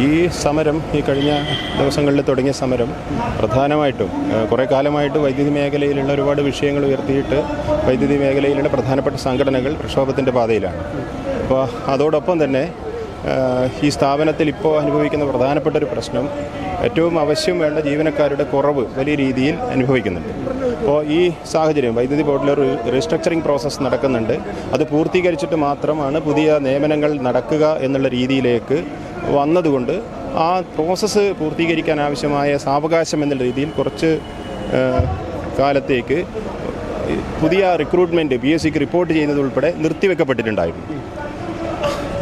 ഈ സമരം ഈ കഴിഞ്ഞ ദിവസങ്ങളിൽ തുടങ്ങിയ സമരം പ്രധാനമായിട്ടും കുറേ കാലമായിട്ട് വൈദ്യുതി മേഖലയിലുള്ള ഒരുപാട് വിഷയങ്ങൾ ഉയർത്തിയിട്ട് വൈദ്യുതി മേഖലയിലുള്ള പ്രധാനപ്പെട്ട സംഘടനകൾ പ്രക്ഷോഭത്തിന്റെ പാതയിലാണ്. അപ്പോൾ അതോടൊപ്പം തന്നെ ഈ സ്ഥാപനത്തിൽ ഇപ്പോൾ അനുഭവിക്കുന്ന പ്രധാനപ്പെട്ട ഒരു പ്രശ്നം ഏറ്റവും ആവശ്യം വേണ്ട ജീവനക്കാരുടെ കുറവ് വലിയ രീതിയിൽ അനുഭവിക്കുന്നുണ്ട്. അപ്പോൾ ഈ സാഹചര്യം വൈദ്യുതി ബോർഡിൽ ഒരു റീസ്ട്രക്ചറിങ് പ്രോസസ്സ് നടക്കുന്നുണ്ട്. അത് പൂർത്തീകരിച്ചിട്ട് മാത്രമാണ് പുതിയ നിയമനങ്ങൾ നടക്കുക എന്നുള്ള രീതിയിലേക്ക് വന്നതുകൊണ്ട് ആ പ്രോസസ്സ് പൂർത്തീകരിക്കാൻ ആവശ്യമായ സാവകാശം എന്ന രീതിയിൽ കുറച്ച് കാലത്തേക്ക് പുതിയ റിക്രൂട്ട്മെന്റ് പി എസ് സിക്ക് റിപ്പോർട്ട് ചെയ്യുന്നതുൾപ്പെടെ നിർത്തിവെക്കപ്പെട്ടിട്ടുണ്ടായിരുന്നു.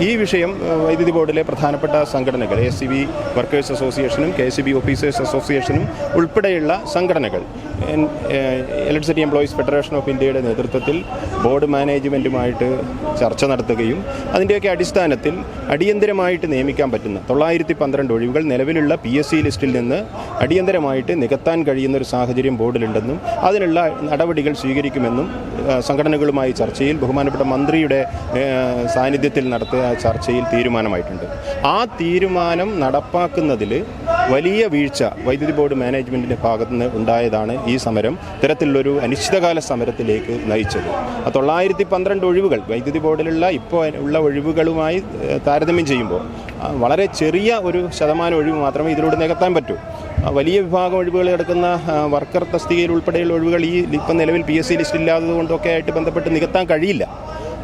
ഈ വിഷയം വൈദ്യുതി ബോർഡിലെ പ്രധാനപ്പെട്ട സംഘടനകൾ എസ് സി ബി വർക്കേഴ്സ് അസോസിയേഷനും K S C B officers അസോസിയേഷനും ഉൾപ്പെടെയുള്ള സംഘടനകൾ ഇലക്ട്രിസിറ്റി എംപ്ലോയീസ് ഫെഡറേഷൻ ഓഫ് ഇന്ത്യയുടെ നേതൃത്വത്തിൽ ബോർഡ് മാനേജ്മെന്റുമായിട്ട് ചർച്ച നടത്തുകയും അതിന്റെയൊക്കെ അടിസ്ഥാനത്തിൽ അടിയന്തരമായിട്ട് നിയമിക്കാൻ പറ്റുന്ന തൊള്ളായിരത്തി പന്ത്രണ്ട് ഒഴിവുകൾ നിലവിലുള്ള പി എസ് സി ലിസ്റ്റിൽ നിന്ന് അടിയന്തരമായിട്ട് നികത്താൻ കഴിയുന്ന ഒരു സാഹചര്യം ബോർഡിലുണ്ടെന്നും അതിനുള്ള നടപടികൾ സ്വീകരിക്കുമെന്നും സംഘടനകളുമായി ചർച്ചയിൽ ബഹുമാനപ്പെട്ട മന്ത്രിയുടെ സാന്നിധ്യത്തിൽ നടത്തിയ ചർച്ചയിൽ തീരുമാനമായിട്ടുണ്ട്. ആ തീരുമാനം നടപ്പാക്കുന്നതിൽ വലിയ വീഴ്ച വൈദ്യുതി ബോർഡ് മാനേജ്മെന്റിന്റെ ഭാഗത്തു നിന്ന് ഉണ്ടായതാണ് ഈ സമരം. ഇത്തരത്തിലുള്ളൊരു അനിശ്ചിതകാല സമരത്തിലേക്ക് നയിച്ചത്. ആ തൊള്ളായിരത്തി പന്ത്രണ്ട് ഒഴിവുകൾ വൈദ്യുതി ബോർഡിലുള്ള ഇപ്പോൾ ഉള്ള ഒഴിവുകളുമായി താരതമ്യം ചെയ്യുമ്പോൾ വളരെ ചെറിയ ഒരു ശതമാനം ഒഴിവ് മാത്രമേ ഇതിലൂടെ നികത്താൻ പറ്റൂ. വലിയ വിഭാഗം ഒഴിവുകൾ കിടക്കുന്ന വർക്കർ തസ്തികയിൽ ഉൾപ്പെടെയുള്ള ഒഴിവുകൾ ഈ ഇപ്പം നിലവിൽ പി എസ് സി കൊണ്ടൊക്കെ ആയിട്ട് ബന്ധപ്പെട്ട് നികത്താൻ കഴിയില്ല.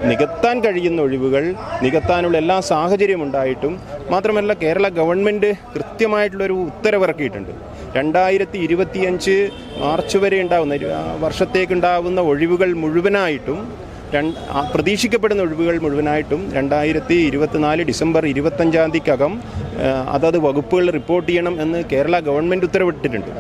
നികത്താൻ കഴിയുന്ന ഒഴിവുകൾ നികത്താനുള്ള എല്ലാ സാഹചര്യം ഉണ്ടായിട്ടും മാത്രമല്ല കേരള ഗവൺമെന്റ് കൃത്യമായിട്ടുള്ളൊരു ഉത്തരവിറക്കിയിട്ടുണ്ട്. രണ്ടായിരത്തി ഇരുപത്തിയഞ്ച് മാർച്ച് വരെ ഉണ്ടാവുന്ന വർഷത്തേക്കുണ്ടാവുന്ന ഒഴിവുകൾ മുഴുവനായിട്ടും രണ്ട് പ്രതീക്ഷിക്കപ്പെടുന്ന ഒഴിവുകൾ മുഴുവനായിട്ടും രണ്ടായിരത്തി ഇരുപത്തിനാല് ഡിസംബർ ഇരുപത്തഞ്ചാം തീയതിക്കകം അതത് വകുപ്പുകൾ റിപ്പോർട്ട് ചെയ്യണം എന്ന് കേരള ഗവൺമെന്റ് ഉത്തരവിട്ടിട്ടുണ്ട്.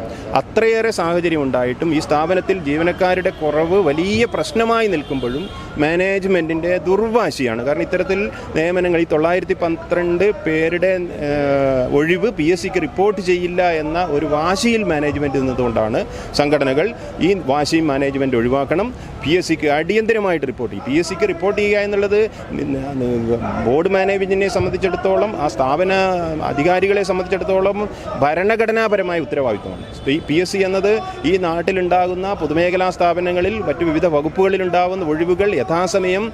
അത്രയേറെ സാഹചര്യം ഉണ്ടായിട്ടും ഈ സ്ഥാപനത്തിൽ ജീവനക്കാരുടെ കുറവ് വലിയ പ്രശ്നമായി നിൽക്കുമ്പോഴും മാനേജ്മെന്റിന്റെ ദുർവാശിയാണ്. കാരണം ഇത്തരത്തിൽ നിയമനങ്ങൾ ഈ തൊള്ളായിരത്തി പന്ത്രണ്ട് പേരുടെ ഒഴിവ് പി എസ് സിക്ക് റിപ്പോർട്ട് ചെയ്യില്ല എന്ന ഒരു വാശിയിൽ മാനേജ്മെന്റ് നിന്നതുകൊണ്ടാണ് സംഘടനകൾ ഈ വാശി മാനേജ്മെന്റ് ഒഴിവാക്കണം. പി എസ് സിക്ക് അടിയന്തരമായിട്ട് റിപ്പോർട്ട് ചെയ്യും. പി എസ് സിക്ക് റിപ്പോർട്ട് ചെയ്യുക എന്നുള്ളത് ബോർഡ് മാനേജ്മെന്റിനെ സംബന്ധിച്ചിടത്തോളം ആ സ്ഥാപന അധികാരികളെ സംബന്ധിച്ചിടത്തോളം ഭരണഘടനാപരമായ ഉത്തരവാദിത്വമാണ്. പി എസ് സി എന്നത് ഈ നാട്ടിലുണ്ടാകുന്ന പൊതുമേഖലാ സ്ഥാപനങ്ങളിൽ മറ്റു വിവിധ വകുപ്പുകളിലുണ്ടാകുന്ന ഒഴിവുകൾ യഥാസമയം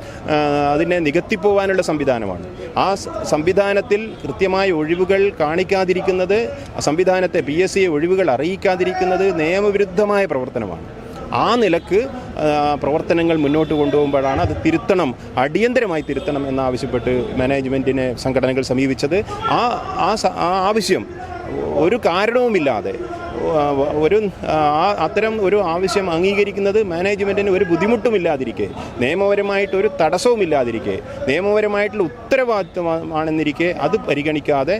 അതിനെ നികത്തിപ്പോവാനുള്ള സംവിധാനമാണ്. ആ സംവിധാനത്തിൽ കൃത്യമായ ഒഴിവുകൾ കാണിക്കാതിരിക്കുന്നത് സംവിധാനത്തെ പി എസ് സിയെ ഒഴിവുകൾ അറിയിക്കാതിരിക്കുന്നത് നിയമവിരുദ്ധമായ പ്രവർത്തനമാണ്. ആ നിലയ്ക്ക് പ്രവർത്തനങ്ങൾ മുന്നോട്ട് കൊണ്ടുപോകുമ്പോഴാണ് അത് തിരുത്തണം അടിയന്തരമായി തിരുത്തണം എന്നാവശ്യപ്പെട്ട് മാനേജ്മെന്റിനെ സംഘടനകൾ സമീപിച്ചത്. ആ ആ ആവശ്യം ഒരു കാരണവുമില്ലാതെ ഒരു അത്തരം ഒരു ആവശ്യം അംഗീകരിക്കുന്നത് മാനേജ്മെന്റിന് ഒരു ബുദ്ധിമുട്ടുമില്ലാതിരിക്കെ നിയമപരമായിട്ട് ഒരു തടസ്സവുമില്ലാതിരിക്കെ നിയമപരമായിട്ടുള്ള ഉത്തരവാദിത്വമാണെന്നിരിക്കെ അത് പരിഗണിക്കാതെ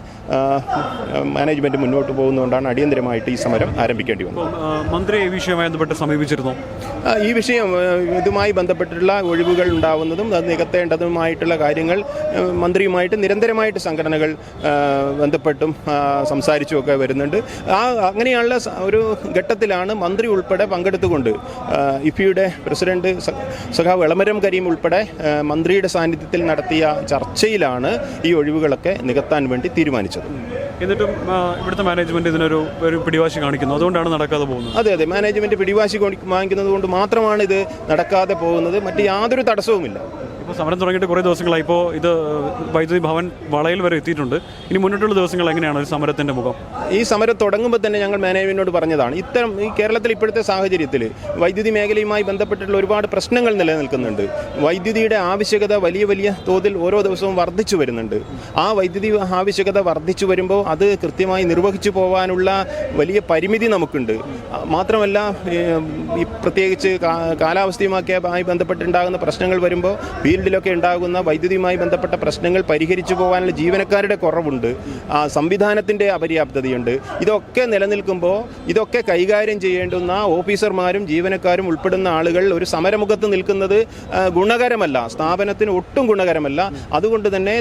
മാനേജ്മെന്റ് മുന്നോട്ട് പോകുന്നതുകൊണ്ടാണ് അടിയന്തരമായിട്ട് ഈ സമരം ആരംഭിക്കേണ്ടി വന്നത്. മന്ത്രി ഈ വിഷയവുമായി ബന്ധപ്പെട്ട് സമീപിച്ചിരുന്നു? ഈ വിഷയം ഇതുമായി ബന്ധപ്പെട്ടിട്ടുള്ള ഒഴിവുകൾ ഉണ്ടാവുന്നതും അത് നികത്തേണ്ടതുമായിട്ടുള്ള കാര്യങ്ങൾ മന്ത്രിയുമായിട്ട് നിരന്തരമായിട്ട് സംഘടനകൾ ബന്ധപ്പെട്ടും ആ, സംസാരിച്ചുമൊക്കെ വരുന്നുണ്ട്. ആ അങ്ങനെയുള്ള ഒരു ഘട്ടത്തിലാണ് മന്ത്രി ഉൾപ്പെടെ പങ്കെടുത്തുകൊണ്ട് ഇഫിയുടെ പ്രസിഡന്റ് സഖാവ് എളമരം കരീം ഉൾപ്പെടെ മന്ത്രിയുടെ സാന്നിധ്യത്തിൽ നടത്തിയ ചർച്ചയിലാണ് ഈ ഒഴിവുകളൊക്കെ നികത്താൻ വേണ്ടി തീരുമാനിച്ചത്. എന്നിട്ടും ഇവിടുത്തെ മാനേജ്മെന്റ് ഇതിനൊരു ഒരു പിടിവാശി കാണിക്കുന്നു. അതുകൊണ്ടാണ് നടക്കാതെ പോകുന്നത്. അതെ അതെ. മാനേജ്മെന്റ് പിടിവാശി വാങ്ങിക്കുന്നത് കൊണ്ട് മാത്രമാണ് ഇത് നടക്കാതെ പോകുന്നത്. മറ്റ് യാതൊരു തടസ്സവുമില്ല. ഇപ്പോൾ സമരം തുടങ്ങിയിട്ട് കുറേ ദിവസങ്ങളായി. ഇപ്പോൾ ഇത് വൈദ്യുതി ഭവൻ വളയിൽ വരെ എത്തിയിട്ടുണ്ട്. ഇനി മുന്നോട്ടുള്ള ദിവസങ്ങൾ എങ്ങനെയാണ് ഒരു സമരത്തിന്റെ മുഖം? ഈ സമരം തുടങ്ങുമ്പോൾ തന്നെ ഞങ്ങൾ മാനേജ്മെന്റിനോട് പറഞ്ഞതാണ്. ഇത്തരം ഈ കേരളത്തിൽ ഇപ്പോഴത്തെ സാഹചര്യത്തിൽ വൈദ്യുതി മേഖലയുമായി ബന്ധപ്പെട്ടിട്ടുള്ള ഒരുപാട് പ്രശ്നങ്ങൾ നിലനിൽക്കുന്നുണ്ട്. വൈദ്യുതിയുടെ ആവശ്യകത വലിയ വലിയ തോതിൽ ഓരോ ദിവസവും വർദ്ധിച്ചു വരുന്നുണ്ട്. ആ വൈദ്യുതി ആവശ്യകത വർദ്ധിച്ചു വരുമ്പോൾ അത് കൃത്യമായി നിർവഹിച്ചു പോകാനുള്ള വലിയ പരിമിതി നമുക്കുണ്ട്. മാത്രമല്ല ഈ പ്രത്യേകിച്ച് കാലാവസ്ഥയുമൊക്കെ ആയി ബന്ധപ്പെട്ടുണ്ടാകുന്ന പ്രശ്നങ്ങൾ വരുമ്പോൾ ഫീൽഡിലൊക്കെ ഉണ്ടാകുന്ന വൈദ്യുതിയുമായി ബന്ധപ്പെട്ട പ്രശ്നങ്ങൾ പരിഹരിച്ചു പോകാനുള്ള ജീവനക്കാരുടെ കുറവുണ്ട്. സംവിധാനത്തിന്റെ അപര്യാപ്തതയുണ്ട്. ഇതൊക്കെ നിലനിൽക്കുമ്പോൾ ഇതൊക്കെ കൈകാര്യം ചെയ്യേണ്ടുന്ന ഓഫീസർമാരും ജീവനക്കാരും ഉൾപ്പെടുന്ന ആളുകൾ ഒരു സമരമുഖത്ത് നിൽക്കുന്നത് ഗുണകരമല്ല. സ്ഥാപനത്തിന് ഒട്ടും ഗുണകരമല്ല. അതുകൊണ്ട് തന്നെ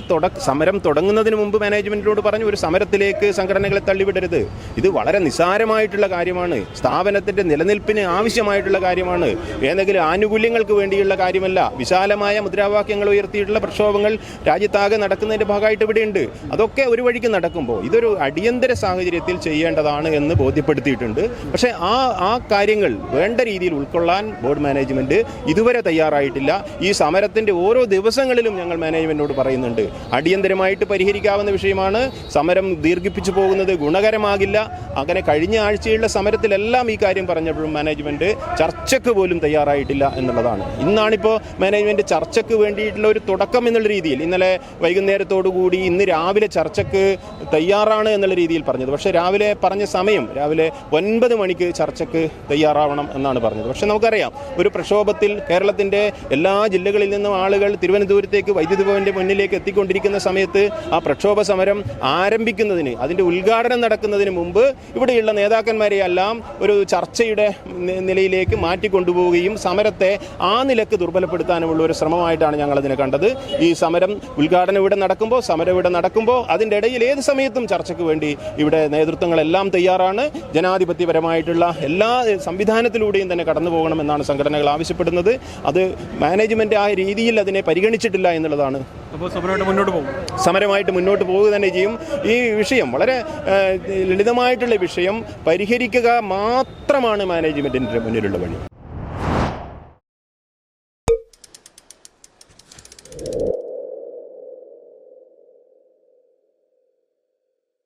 സമരം തുടങ്ങുന്നതിന് മുമ്പ് മാനേജ്മെന്റിനോട് പറഞ്ഞു ഒരു സമരത്തിലേക്ക് സംഘടനകളെ തള്ളിവിടരുത്. ഇത് വളരെ നിസ്സാരമായിട്ടുള്ള കാര്യമാണ്. സ്ഥാപനത്തിന്റെ നിലനിൽപ്പിന് ആവശ്യമായിട്ടുള്ള കാര്യമാണ്. ഏതെങ്കിലും ആനുകൂല്യങ്ങൾക്ക് വേണ്ടിയുള്ള കാര്യമല്ല. വിശാലമായ മുദ്രാ മുദ്രാവാക്യങ്ങൾ ഉയർത്തിയിട്ടുള്ള പ്രക്ഷോഭങ്ങൾ രാജ്യത്താകെ നടക്കുന്നതിന്റെ ഭാഗമായിട്ട് ഇവിടെയുണ്ട്. അതൊക്കെ ഒരു വഴിക്ക് നടക്കുമ്പോൾ ഇതൊരു അടിയന്തര സാഹചര്യത്തിൽ ചെയ്യേണ്ടതാണ് എന്ന് ബോധ്യപ്പെടുത്തിയിട്ടുണ്ട്. പക്ഷേ ആ ആ കാര്യങ്ങൾ വേണ്ട രീതിയിൽ ഉൾക്കൊള്ളാൻ ബോർഡ് മാനേജ്മെന്റ് ഇതുവരെ തയ്യാറായിട്ടില്ല. ഈ സമരത്തിന്റെ ഓരോ ദിവസങ്ങളിലും ഞങ്ങൾ മാനേജ്മെന്റിനോട് പറയുന്നുണ്ട്. അടിയന്തരമായിട്ട് പരിഹരിക്കാവുന്ന വിഷയമാണ്. സമരം ദീർഘിപ്പിച്ചു പോകുന്നത് ഗുണകരമാകില്ല. അങ്ങനെ കഴിഞ്ഞ ആഴ്ചയുള്ള സമരത്തിലെല്ലാം ഈ കാര്യം പറഞ്ഞപ്പോഴും മാനേജ്മെന്റ് ചർച്ചയ്ക്ക് പോലും തയ്യാറായിട്ടില്ല എന്നുള്ളതാണ്. ഇന്നാണിപ്പോൾ മാനേജ്മെന്റ് ചർച്ചയ്ക്ക് വേണ്ടിയിട്ടുള്ള ഒരു തുടക്കം എന്നുള്ള രീതിയിൽ ഇന്നലെ വൈകുന്നേരത്തോടുകൂടി ഇന്ന് രാവിലെ ചർച്ചയ്ക്ക് തയ്യാറാണ് എന്നുള്ള രീതിയിൽ പറഞ്ഞത്. പക്ഷേ രാവിലെ പറഞ്ഞ സമയം രാവിലെ ഒൻപത് മണിക്ക് ചർച്ചയ്ക്ക് തയ്യാറാവണം എന്നാണ് പറഞ്ഞത്. പക്ഷേ നമുക്കറിയാം ഒരു പ്രക്ഷോഭത്തിൽ കേരളത്തിന്റെ എല്ലാ ജില്ലകളിൽ നിന്നും ആളുകൾ തിരുവനന്തപുരത്തേക്ക് വൈദ്യുതി ഭവന്റെ മുന്നിലേക്ക് എത്തിക്കൊണ്ടിരിക്കുന്ന സമയത്ത് ആ പ്രക്ഷോഭ സമരം ആരംഭിക്കുന്നതിന് അതിന്റെ ഉദ്ഘാടനം നടക്കുന്നതിന് മുമ്പ് ഇവിടെയുള്ള നേതാക്കന്മാരെയെല്ലാം ഒരു ചർച്ചയുടെ നിലയിലേക്ക് മാറ്റിക്കൊണ്ടുപോവുകയും സമരത്തെ ആ നിലയ്ക്ക് ദുർബലപ്പെടുത്താനുമുള്ള ഒരു ശ്രമമായിട്ടാണ് ഞങ്ങൾ അതിനെ കണ്ടത്. ഈ സമരം ഉദ്ഘാടനം ഇവിടെ നടക്കുമ്പോൾ സമരം ഇവിടെ നടക്കുമ്പോൾ അതിന്റെ ഇടയിൽ ഏത് സമയത്തും ചർച്ചയ്ക്ക് വേണ്ടി ഇവിടെ നേതൃത്വങ്ങളെല്ലാം തയ്യാറാണ്. ജനാധിപത്യപരമായിട്ടുള്ള എല്ലാ സംവിധാനത്തിലൂടെയും തന്നെ കടന്നു പോകണമെന്നാണ് സംഘടനകൾ ആവശ്യപ്പെടുന്നത്. അത് മാനേജ്മെന്റ് ആ രീതിയിൽ അതിനെ പരിഗണിച്ചിട്ടില്ല എന്നുള്ളതാണ്. അപ്പോൾ സമരമായിട്ട് മുന്നോട്ട് പോകും. സമരമായിട്ട് മുന്നോട്ട് പോവുക തന്നെ ചെയ്യും. ഈ വിഷയം വളരെ ലളിതമായിട്ടുള്ള വിഷയം. പരിഹരിക്കുക മാത്രമാണ് മാനേജ്മെന്റിന്റെ മുന്നിലുള്ള വഴി.